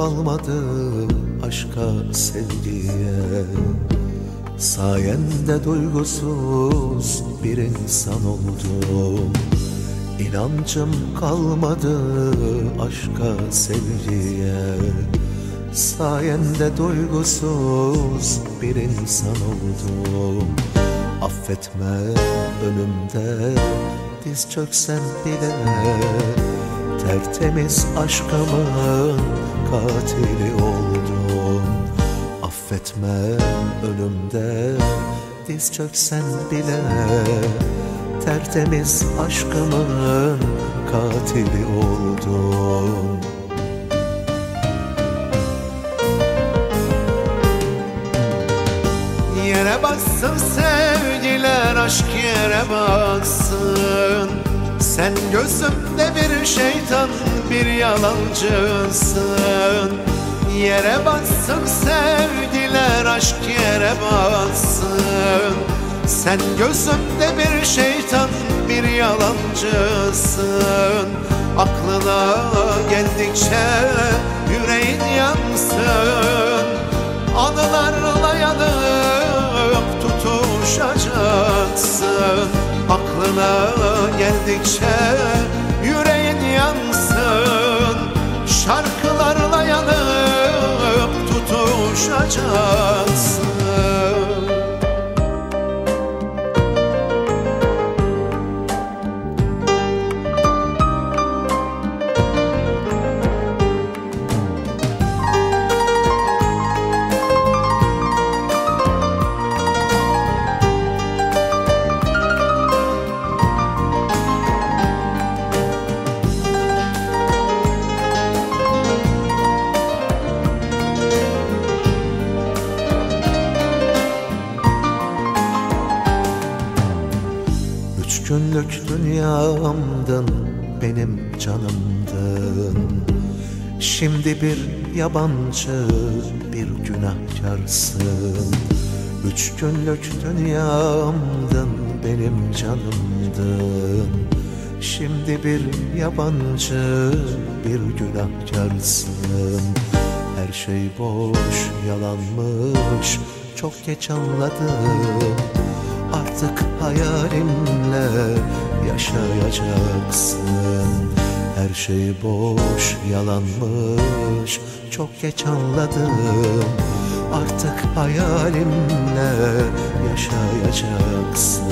Kalmadı aşka sevgiye. Sayende duygusuz bir insan oldum. İnancım kalmadı aşka sevgiye. Sayende duygusuz bir insan oldum. Affetme önümde diz çöksem bile. Tertemiz aşkımın katili oldum. Affetme önümde diz çöksen bile. Tertemiz aşkımın katili oldum. Yere baksın sevgiler aşk yere baksın Sen gözümde bir şeytan bir yalancısın. Yere baksın sevgiler aşk yere baksın Sen gözümde bir şeytan bir yalancısın. Aklına geldikçe yüreğin yansın. Anılarla yanıp tutuşacaksın Aklına geldikçe yüreğin yansın. Şarkılarla yanıp tutuşacaksın günlük dünyamdın benim canımdın. Şimdi bir yabancı bir günahkarsın. Üç günlük dünyamdın benim canımdın. Şimdi bir yabancı bir günahkarsın. Her şey boş yalanmış çok geç anladım Artık hayalinle yaşayacaksın. Her şey boş yalanmış çok geç anladım. Artık hayalinle yaşayacaksın.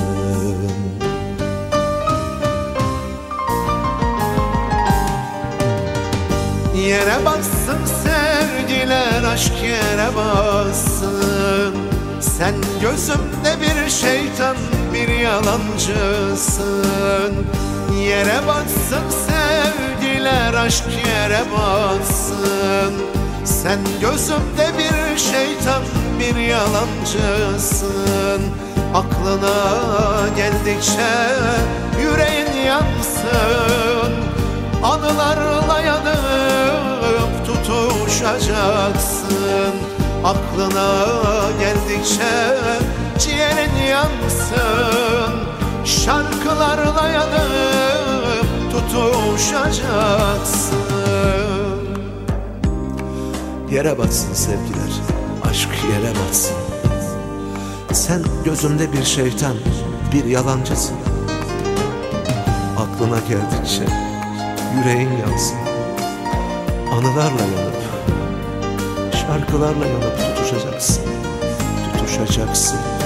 Yere bassın sevgiler aşk yere bassın Sen gözümde bir şeytan bir yalancısın. Yere bassın sevgiler aşk yere bassın Sen gözümde bir şeytan bir yalancısın. Aklına geldikçe yüreğin yansın. Anılarla yanıp tutuşacaksın Aklına geldikçe ciğerin yansın Şarkılarla yanıp tutuşacaksın. Yere batsın sevgiler, aşk yere batsın. Sen gözümde bir şeytan, bir yalancısın. Aklına geldikçe yüreğin yansın. Anılarla yanıp Şarkılarla yanıp tutuşacaksın. Tutuşacaksın